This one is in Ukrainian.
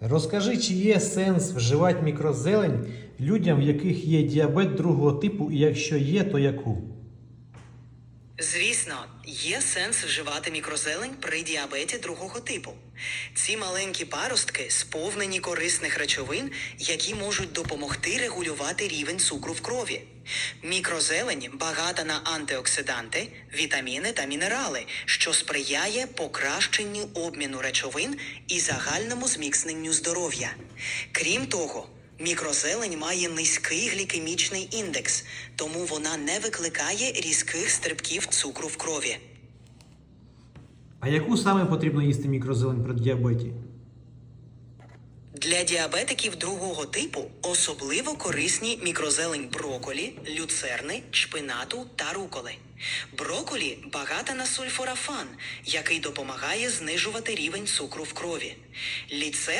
Розкажи, чи є сенс вживати мікрозелень людям, в яких є діабет другого типу, і якщо є, то яку? Звісно, є сенс вживати мікрозелень при діабеті другого типу. Ці маленькі паростки сповнені корисних речовин, які можуть допомогти регулювати рівень цукру в крові. Мікрозелень багата на антиоксиданти, вітаміни та мінерали, що сприяє покращенню обміну речовин і загальному зміцненню здоров'я. Крім того, Мікрозелень має низький глікемічний індекс, тому вона не викликає різких стрибків цукру в крові. А яку саме потрібно їсти мікрозелень при діабеті? Для діабетиків другого типу особливо корисні мікрозелень броколі, люцерни, шпинату та руколи. Броколі багата на сульфорафан, який допомагає знижувати рівень цукру в крові. Ліцерна